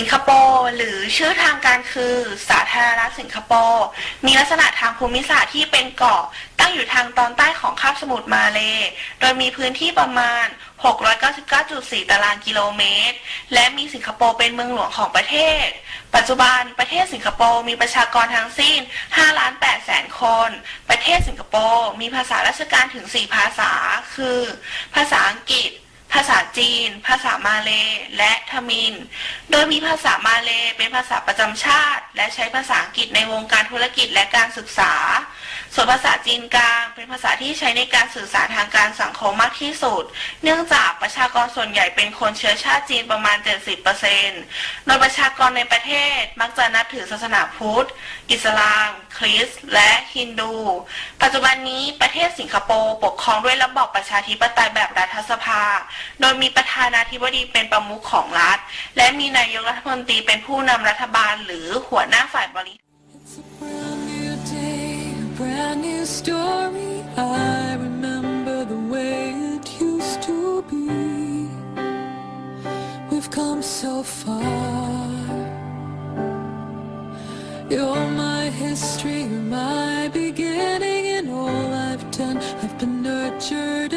ิงคโปร์หรือชื่อทางการคือสาธารณรัฐสิงคโปร์มีลักษณะทางภูมิศาสตร์ที่เป็นเกาะตั้งอยู่ทางตอนใต้ของคาบสมุทรมาเลย์โดยมีพื้นที่ประมาณ 699.4 ตารางกิโลเมตร และมีสิงคโปร์เป็นเมืองหลวงของประเทศ ปัจจุบันประเทศสิงคโปร์มีประชากรทั้งสิ้น5ล้าน8แสนคน ประเทศสิงคโปร์มีภาษาราชการถึง 4 ภาษา คือ ภาษาอังกฤษ ภาษาจีน ภาษามาเลและทมิน โดยมีภาษามาเลเป็นภาษาประจำชาติ และใช้ภาษาอังกฤษในวงการธุรกิจและการศึกษา ส่วนภาษาจีนกลางเป็นภาษาที่ใช้ในการสื่อสารทางการสังคมมากที่สุด เนื่องจากประชากรส่วนใหญ่เป็นคนเชื้อชาติจีนประมาณ 70%โดยประชากรในประเทศมักจะนับถือศาสนาพุทธ อิสลาม คริสต์ และฮินดู ปัจจุบันนี้ประเทศสิงคโปร์ปกครองด้วยระบอบประชาธิปไตยแบบรัฐสภา โดยมีประธานาธิบดีเป็นประมุขของรัฐ และมีนายกรัฐมนตรีเป็นผู้นำรัฐบาลหรือหัวหน้าฝ่ายบริหาร new story. I remember the way it used to be. We've come so far. You're my history, you're my beginning, and all I've done, I've been nurtured